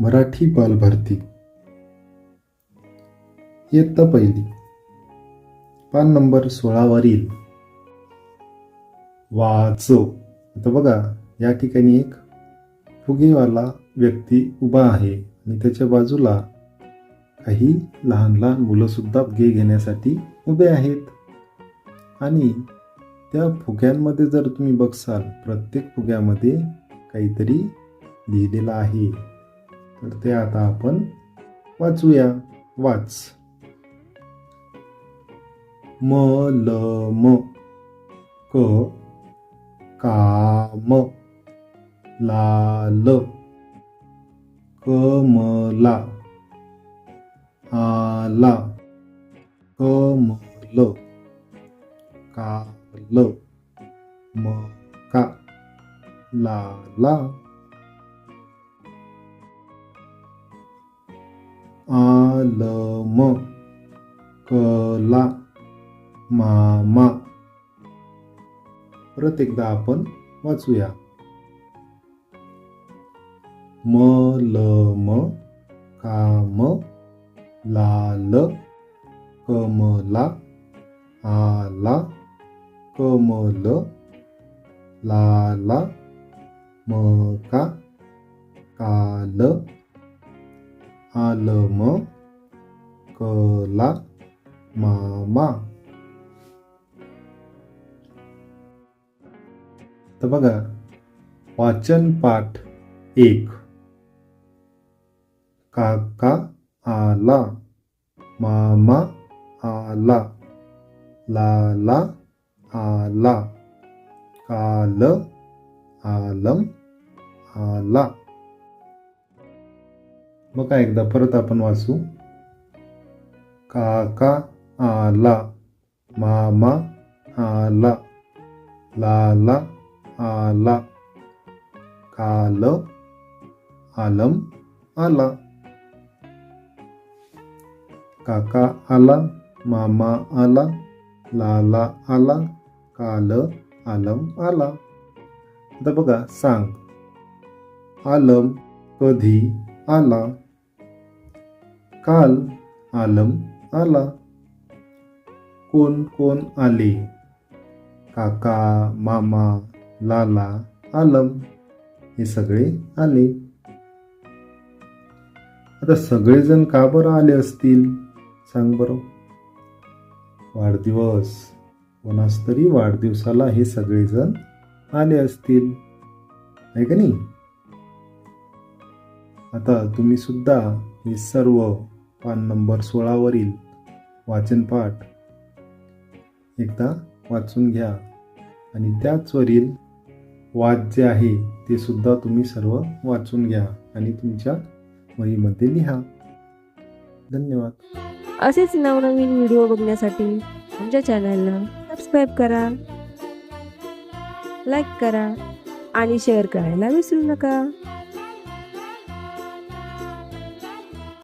मराठी बालभारती. इयत्ता पहिली. पान नंबर सोळावरील वाचो आता बघा या ठिकाणी एक फुगेवाला व्यक्ती उभा आहे आणि त्याच्या बाजूला काही लहान लहान मुलंसुद्धा फुगे घेण्यासाठी उभे आहेत. आणि त्या फुग्यांमध्ये जर तुम्ही बघसाल प्रत्येक फुग्यामध्ये काहीतरी लिहिलेलं आहे. तर ते आता आपण वाचूया. वाच. म ल म. क काम लाल कमला आला कमल काल मका लाला आलम कला मामा परत एकदा आपण वाचूया मलम काम लाल कमला आला कमल लाला मका काल आलम कला मामा तर बघा वाचन पाठ एक काका आला मामा आला लाला आला काल आलम आला बघा एकदा परत आपण वाचू काका आला मामा आला लाला आला काल आलम आला काका आला मामा आला लाला आला काल आलम आला आता बघा सांग आलम कधी आला काल आलम आला. कोण कोण आले? काका मामा लाला आलम हे सगळे आले. आता सगळेजण का बरं आले असतील? सांग बरं. वाढदिवस. कोणास तरी वाढदिवसाला हे सगळेजण आले असतील. आहे का नाही? आता तुम्ही सुद्धा हे सर्व पान नंबर सोळावरील वाचनपाठ एकदा वाचून घ्या. आणि त्याचवरील वाद जे आहे ते सुद्धा तुम्ही सर्व वाचून घ्या आणि तुमच्या वहीमध्ये लिहा. धन्यवाद. असेच नवनवीन व्हिडिओ बघण्यासाठी आमच्या चॅनलला सबस्क्राईब करा लाईक करा आणि शेअर करायला विसरू नका.